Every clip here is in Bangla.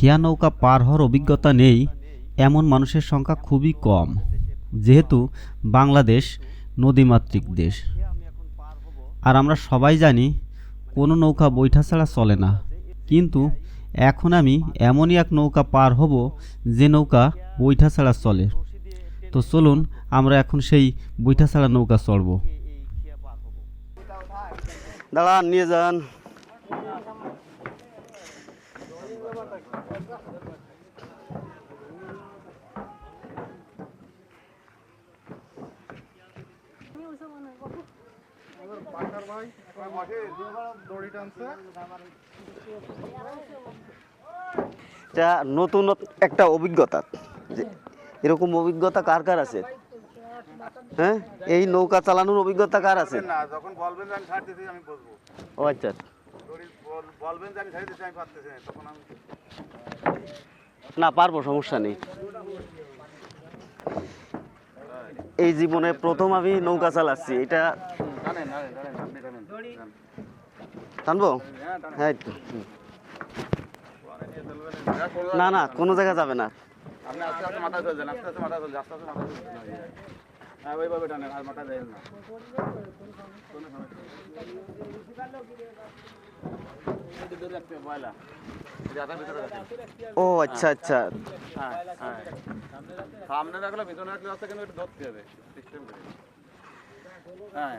খিয়া নৌকা পার হওয়ার অভিজ্ঞতা নেই, এমন মানুষের সংখ্যা খুবই কম। যেহেতু বাংলাদেশ নদীমাতৃক দেশ। আর আমরা সবাই জানি, কোনো নৌকা বৈঠা ছাড়া চলে না। কিন্তু এখন আমি এমনই এক নৌকা পার হব, যে নৌকা বৈঠা ছাড়া চলে। তো চলুন, আমরা এখন সেই বৈঠা ছাড়া নৌকা চড়ব। দাঁড়ান, নিয়ে যান। এটা নতুন একটা অভিজ্ঞতা। যে এরকম অভিজ্ঞতা কার কার আছে? হ্যাঁ? এই নৌকা চালানোর অভিজ্ঞতা কার আছে? না যখন বলবেন আমি আমি বসবো ও আচ্ছা। বলবেন যে আমি ছাড় আমি পারতেছি না তখন আমি না পারব সমস্যা নেই এই জীবনে প্রথম আমি নৌকা চালাচ্ছি এটা। টানবো হ্যাঁ। না না কোনো জায়গা যাবে না আপনি আস্তে আস্তে মাথা আস্তে আস্তে মাথা ধরছেন আস্তে আস্তে মাথা ধরছেন ওইভাবে টানেন আর মাথা দেন না ও আচ্ছা আচ্ছা। সামনে রাখলে পিছনে রাখলে রাস্তা কিন্তু একটু ধরতে হবে সিস্টেম করে। হ্যাঁ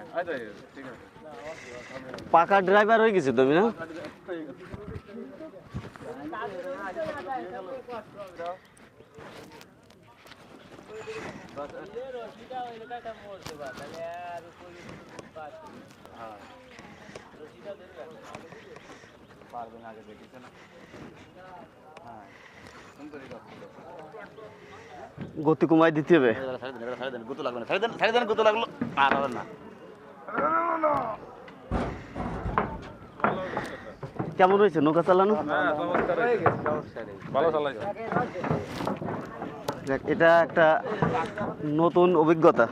পাকা ড্রাইভার হয়ে গেছে তুমি না? গতি কমাই দিতে হবে। দেন গুতো লাগল আর হবে না কেমন হয়েছে? নৌকা চালানো? এটা একটা নতুন অভিজ্ঞতা।